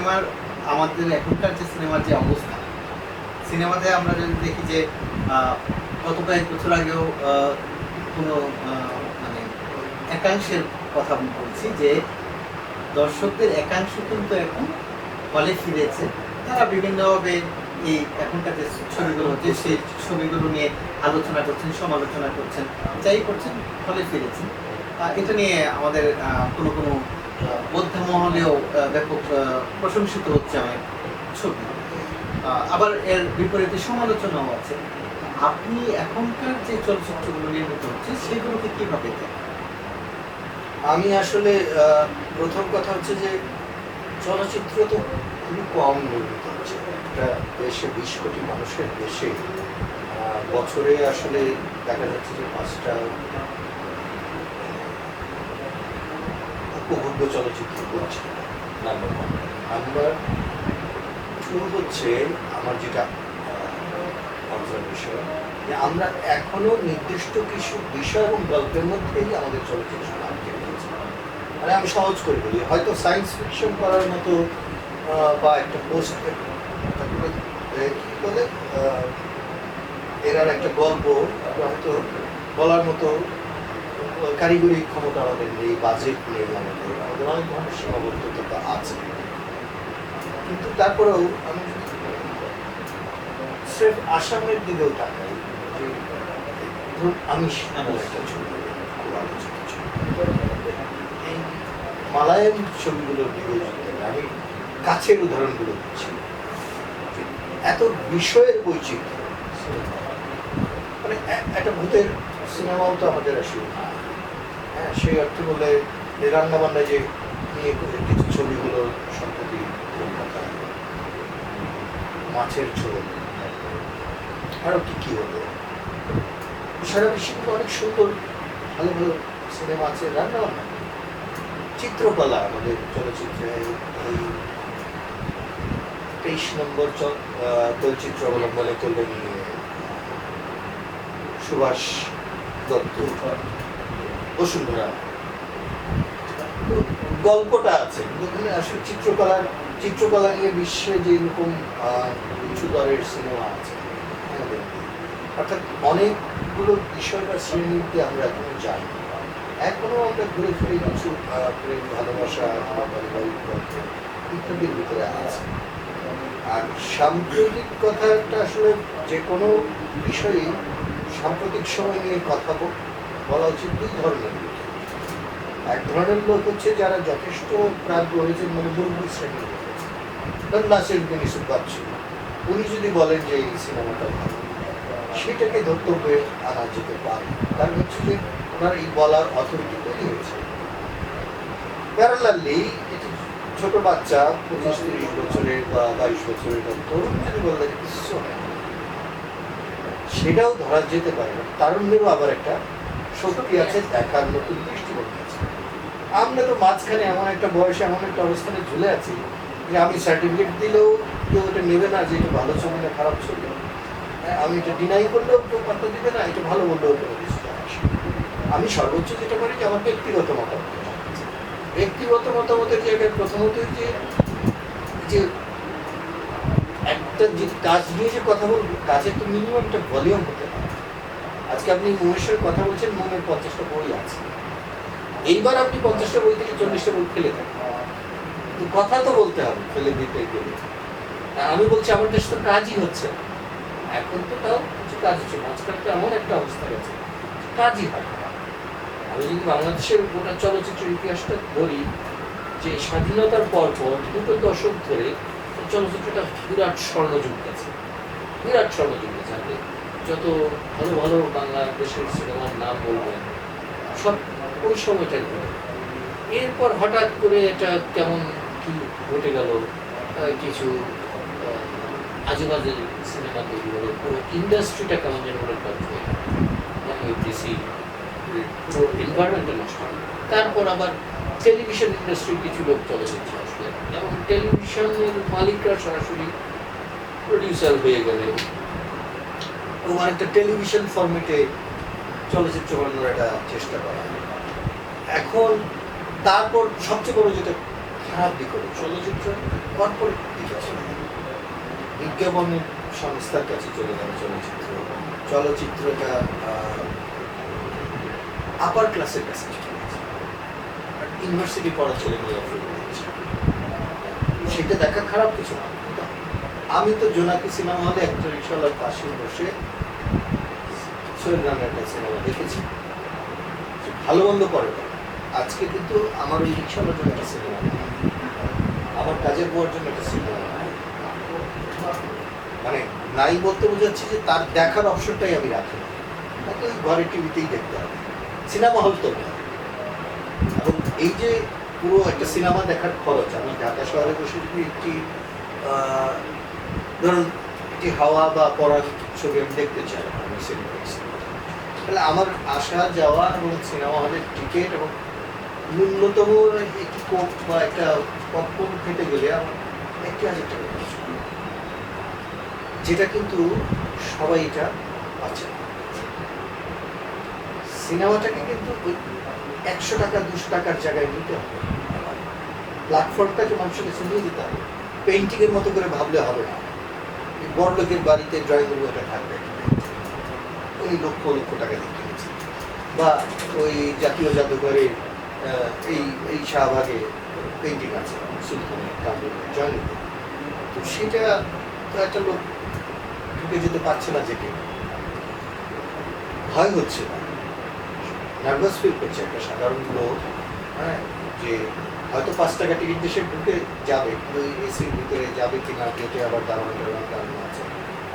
সিনেমার, আমাদের এখনকার যে সিনেমার যে অবস্থা, সিনেমাতে আমরা যদি দেখি যে গত কয়েক বছর আগেও কোনো মানে একাংশের কথা আমি বলছি যে, দর্শকদের একাংশ কিন্তু এখন হলে ফিরেছে। তারা বিভিন্নভাবে এই এখনকার যে ছবিগুলো হচ্ছে সেই ছবিগুলো নিয়ে আলোচনা করছেন, সমালোচনা করছেন, যাই করছেন, হলে ফিরেছেন এটা নিয়ে আমাদের কোনো কোনো মধ্য মহলেও ব্যাপক প্রশংসিত হচ্ছে অনেক ছবি। আবার এর বিপরীতে সমালোচনাও আছে। আপনি এখনকার যে চলচ্চিত্রগুলো নির্মিত হচ্ছে, সেগুলোকে কীভাবে দেখেন? আমি আসলে প্রথম কথা হচ্ছে যে, চলচ্চিত্র তো খুবই কম নির্মিত হচ্ছে। একটা দেশে বিশ কোটি মানুষের দেশে বছরে আসলে দেখা যাচ্ছে যে পাঁচটা উপভোগ্য চলচ্চিত্র করছে নাম্বার ওয়ান নাম্বার টু হচ্ছে আমার যেটা অবজারভেশন যে আমরা এখনও নির্দিষ্ট কিছু বিষয় এবং গল্পের মধ্যেই আমাদের চলচ্চিত্র আটকে রয়েছে মানে আমি সহজ করে বলি, হয়তো সায়েন্স ফিকশন করার মতো বা একটা পোস্ট কি বলে এরার একটা গল্প হয়তো বলার মতো কারিগরি ক্ষমতা আমাদের নেই বাজেট নেই আমাদের। আমাদের অনেক ধরনের সীমাবদ্ধতা আছে। কিন্তু তারপরেও আমি স্রেফ আসামের দিকেও তাকাই ধরুন আমি একটা ছবি এই মালায়াম ছবিগুলোর যদি আমি কাছের উদাহরণগুলো দিচ্ছি। এত বিষয়ের বৈচিত্র্য মানে একটা ভূতের সিনেমাও তো আমাদের আসলে হ্যাঁ সেই অর্থে বলে রান্না বান্না যে নিয়ে কিছু ছবিগুলো সম্প্রতি মাছের ঝোল আরও কি কি হলো। সারা বিশ্বে কিন্তু অনেক সুন্দর, ভালো ভালো সিনেমা আছে, রান্নাবান্না। চিত্রকলা, আমাদের চলচ্চিত্রে এই তেইশ নম্বর চলচ্চিত্র অবলম্বনে করলেন সুভাষ বসুন্ধরা গল্পটা আছে। ওখানে আসলে চিত্রকলার চিত্রকলা নিয়ে বিশ্বে যে এরকম আহ, উঁচু দরের সিনেমা আছে অর্থাৎ অনেকগুলো বিষয় বা শ্রেণীতে আমরা এখনও যাই। এখনও আমরা ঘুরে ফিরে কিছু প্রেম ভালোবাসা পারিবারিক গল্প ইত্যাদির ভিতরে আছে। আর সাম্প্রতিক কথাটা আসলে যে কোনো বিষয়ে সাম্প্রতিক সময় নিয়ে কথা বল- উচিত দুই ধরনের লোক। এক ধরনের লোক হচ্ছে যারা যথেষ্ট প্রাপ্য হয়েছে মানে মুরব্বী শ্রেণির লোক। ধরুন নাসিরুদ্দিন ইসুফ উনি যদি বলেন যে এই সিনেমাটা ভালো, সেটাকে ধর্তব্যে আনা যেতে পারে কারণ হচ্ছে যে ওনার এই বলার অথরিটি তৈরি হয়েছে প্যারালালি ছোট বাচ্চা, পঁচিশ তিরিশ বছরের বা বাইশ বছরের তরুণ, যদি বলে কিছু হয় সেটাও ধরা যেতে পারে। না তারুণ্যেরও আবার একটা শক্তি আছে দেখার নতুন দৃষ্টিভঙ্গি আছে। আমরা তো মাঝখানে এমন একটা বয়সে এমন একটা অবস্থানে ঝুলে আছি যে আমি সার্টিফিকেট দিলেও কেউ এটা নেবে না যে এটা ভালো ছবি না খারাপ ছবি। হ্যাঁ, আমি এটা ডিনাই করলেও কেউ পাত্তা দিবে না এটা ভালো বললেও কেউ। আমি সর্বোচ্চ যেটা করি যে আমার ব্যক্তিগত মতামত। ব্যক্তিগত মতামতের জায়গায় প্রথমত যে যে একটা যে কাজ নিয়ে যে কথা বলব, কাজের তো মিনিমাম একটা ভলিউম হতে পারে। আজকে আপনি মোমের কথা বলছেন মোমের পঞ্চাশটা বই আছে। এইবার আপনি পঞ্চাশটা বই থেকে চল্লিশটা বই ফেলে কিন্তু কথা তো বলতে হবে, ফেলে দিতে গেলে। আমি বলছি, আমার দেশ তো কাজই হচ্ছে এখন তো তাও কিছু কাজ হচ্ছে মাঝখানে তো এমন একটা অবস্থা গেছে কাজই হয়। আমি যদি বাংলাদেশের গোটা চলচ্চিত্রের ইতিহাসটা বলি যে স্বাধীনতার পর পর দুটো দশক ধরে চলচ্চিত্রটা বিরাট স্বর্ণযুগ গেছে বিরাট স্বর্ণযুগ গেছে আপনি যত ভালো ভালো বাংলাদেশের সিনেমার নাম বলবেন সব ওই সময়টাই এরপর হঠাৎ করে এটা কেমন কি ঘটে গেল কিছু আহ, আজে বাজে সিনেমা তৈরি হলো পুরো ইন্ডাস্ট্রিটা কেমন যেন একটা দেখতেছি পুরো নষ্ট। তারপর আবার টেলিভিশন ইন্ডাস্ট্রির কিছু লোক চলচ্চিত্র আসলে এবং টেলিভিশনের মালিকরা সরাসরি প্রডিউসার হয়ে গেলে এবং একটা টেলিভিশন ফর্মেটে চলচ্চিত্র বানানোর একটা চেষ্টা করা এখন তারপর সবচেয়ে বড় যেটা খারাপ দিক হলো চলচ্চিত্র কর্পোরেট দিক আছে বিজ্ঞাপনের সংস্থার কাছে চলে গেল চলচ্চিত্র। চলচ্চিত্রটা আপার ক্লাসের কাছে চলে গেছে। ইউনিভার্সিটি পড়া ছেলেমেয়েরা ফিরে যাচ্ছে সেটা দেখা খারাপ কিছু না। আমি তো জোনাকি সিনেমা হলে একটা রিক্সাওয়ালার পাশে বসে রানের একটা সিনেমা দেখেছি। ভালো মন্দ করে। আজকে কিন্তু আমার ওই রিক্সাওয়ালার জন্য একটা সিনেমা আমার কাজের বউয়ের জন্য একটা সিনেমা মানে নাই বলতে বোঝাচ্ছি যে তার দেখার অপশনটাই আমি রাখি তাকে ঘরে টিভিতেই দেখতে হবে। সিনেমা হল তো। এবং এই যে পুরো একটা সিনেমা দেখার খরচ, আমি ঢাকা শহরে বসে যদি একটি ধরুন একটি হাওয়া বা পড়ার ছবি আমি দেখতে চাই, আমি সিনেমা তাহলে আমার আসা, যাওয়া এবং সিনেমা হলের টিকিট এবং ন্যূনতম একটি কোক বা একটা পপকর্ন খেতে গেলে আমার একটি হাজার টাকা যেটা কিন্তু সবাই এটা পাচ্ছে। সিনেমাটাকে কিন্তু একশো টাকা, দুশো টাকার জায়গায় নিতে হবে। প্ল্যাটফর্মটাকে মানুষের কাছে নিয়ে যেতে হবে। পেন্টিংয়ের মতো করে ভাবলে হবে না। বড় লোকের বাড়িতে ড্রয়িং রুম একটা থাকবে। ওই লক্ষ লক্ষ টাকা দিয়ে কিনেছি। বা ওই জাতীয় জাদুঘরে এই এই শাহবাগে পেন্টিং আছে। জয়নুল তো সেটা তো একটা লোক ঢুকে যেতে পারছে না যেতে ভয় হচ্ছে না। নার্ভাস ফিল করছে একটা সাধারণ লোক হ্যাঁ যে হয়তো পাঁচ টাকা টিকিট দেশে ঢুকে যাবে, কিন্তু এসির ভিতরে যাবে কি না গেটে আবার দাঁড়ানো টাড়ানো কারণ আছে।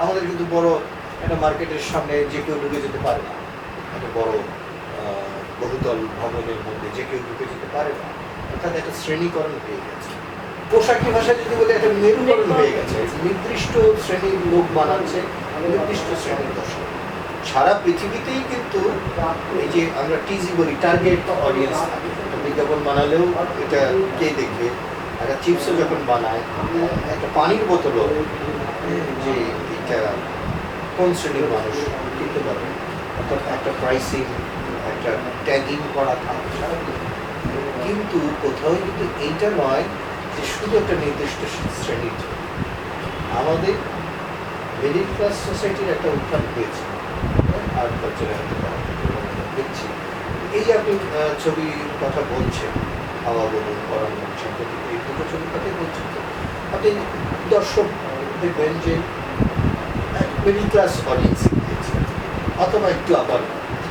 আমাদের কিন্তু বড় একটা মার্কেটের সামনে যে কেউ ঢুকে যেতে পারে না। একটা বড় বহুতল ভবনের মধ্যে যে কেউ ঢুকে যেতে পারে না। অর্থাৎ একটা শ্রেণীকরণ হয়ে গেছে। পোশাকি ভাষা যদি বলে, একটা মেরুকরণ হয়ে গেছে। নির্দিষ্ট শ্রেণির লোক বানাচ্ছে নির্দিষ্ট শ্রেণির দর্শক। সারা পৃথিবীতেই কিন্তু এই যে আমরা টিজি বলি টার্গেট অডিয়েন্স থাকে। বিজ্ঞাপন বানালেও এটা কে দেখবে একটা চিপসও যখন বানায়, একটা পানির বোতলও, যে এটা কোন শ্রেণির মানুষ কিনতে পারবে? অর্থাৎ একটা প্রাইসিং একটা ট্যাগিং করা কিন্তু কোথাও কিন্তু এইটা নয় যে শুধু একটা নির্দিষ্ট শ্রেণির আমাদের মিডিল ক্লাস সোসাইটির একটা উত্থান হয়েছে। আর্ট কালচারের দেখছি এই আপনি ছবির কথা বলছেন হাওয়া বলুন পরাণ বলছেন এই দুটো ছবির কথাই বলছেন আপনি দর্শক দেখবেন যে মিডিল ক্লাস অডিয়েন্স অথবা একটু আবার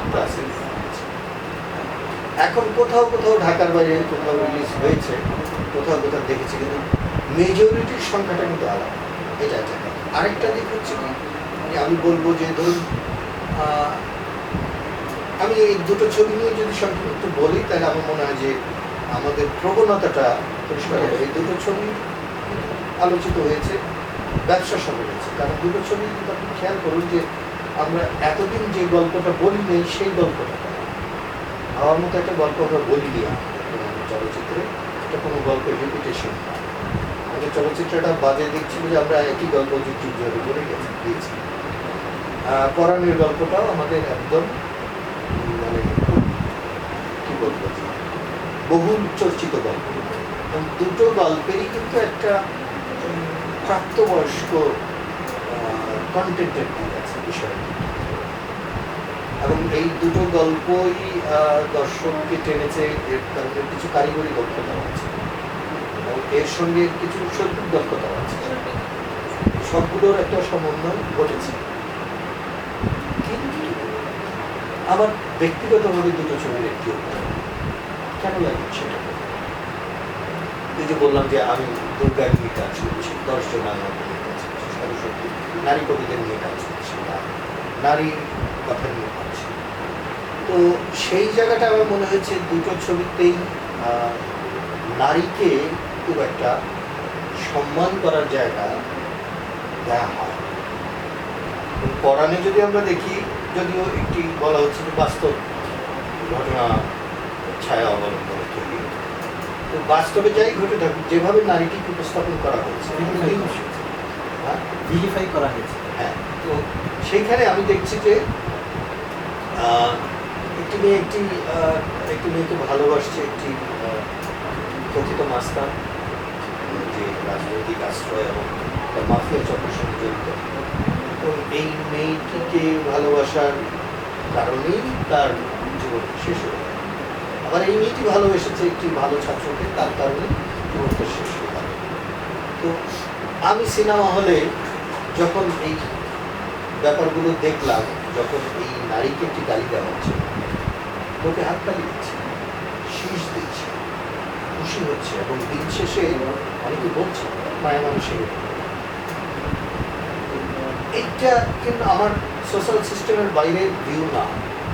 ক্লাসের এখন কোথাও কোথাও ঢাকার বাইরে কোথাও রিলিজ হয়েছে কোথাও কোথাও দেখেছি কিন্তু মেজরিটির সংখ্যাটা কিন্তু আলাদা এটা একটা আরেকটা দিক হচ্ছে কি আমি বলব যে ধরুন আমি এই দুটো ছবি নিয়ে যদি সংক্ষেপে একটু বলি, তাহলে আমার মনে হয় যে আমাদের প্রবণতাটা পরিষ্কার হবে এই দুটো ছবি আলোচিত হয়েছে, ব্যবসা সঙ্গে হয়েছে। কারণ দুটো ছবি কিন্তু আপনি খেয়াল করুন যে আমরা এতদিন যে গল্পটা বলি নেই, সেই গল্পটা আমার মতো একটা গল্প আমরা বলি নি চলচ্চিত্রে, এটা কোনো গল্পের রেপুটেশন না। আমাদের চলচ্চিত্রটা বাজে দেখছিল যে আমরা একই গল্প ধরে বলে গেছি, দিয়েছি। পরাণের গল্পটাও আমাদের একদম মানে কি বলব বহুল চর্চিত গল্প। এবং দুটো গল্পেরই কিন্তু একটা প্রাপ্তবয়স্ক কন্টেন্টের দিক আছে বিষয় এবং এই দুটো গল্পই দর্শককে টেনেছে, এর তাদের কিছু কারিগরি দক্ষতাও আছে। এবং এর সঙ্গে কিছু শৈল্পিক দক্ষতাও আছে। সবগুলোর একটা সমন্বয় ঘটেছে কিন্তু আমার ব্যক্তিগতভাবে দুটো ছবির একটি। কেন লাগে সেটা? এই যে বললাম যে আমি দুর্গা নিয়ে কাজ করছি, দশজন নিয়ে কাজ করছি নারী কবিদের নিয়ে কাজ করছি নারী কথা নিয়ে করছি। তো সেই জায়গাটা আমার মনে হয়েছে দুটো ছবিতেই নারীকে খুব একটা সম্মান করার জায়গা দেওয়া হয়। পরাণে যদি আমরা দেখি যদিও একটি বলা হচ্ছে বাস্তব ঘটনা ছায়া অবলম্বনে তৈরি। তো বাস্তবে যাই ঘটে থাকুক যেভাবে নারীটিকে উপস্থাপন করা হয়েছে এগুলোই হ্যাঁ? ভিলিফাই করা হয়েছে। হ্যাঁ তো সেইখানে আমি দেখছি যে একটি মেয়ে একটি একটি মেয়েকে ভালোবাসছে একটি কথিত মাস্টার যে রাজনৈতিক আশ্রয় এবং মাফিয়া চক্রের সঙ্গে জড়িত। তো এই মেয়েটিকে ভালোবাসার কারণেই তার জীবন শেষ হয়ে যায় আবার এই মেয়েটি ভালোবেসেছে একটি ভালো ছাত্রকে, তার কারণে জীবনটা শেষ হয়ে গেল। তো আমি সিনেমা হলে যখন এই ব্যাপারগুলো দেখলাম, যখন এই নারীকে একটি গালি দেওয়া হচ্ছে, লোকে হাততালি দিচ্ছে, শীষ দিচ্ছে, খুশি হচ্ছে এবং দিন শেষে অনেকে বলছে, মায়া মানুষের এইটা কিন্তু আমার সোশ্যাল সিস্টেমের বাইরে ভিউ না।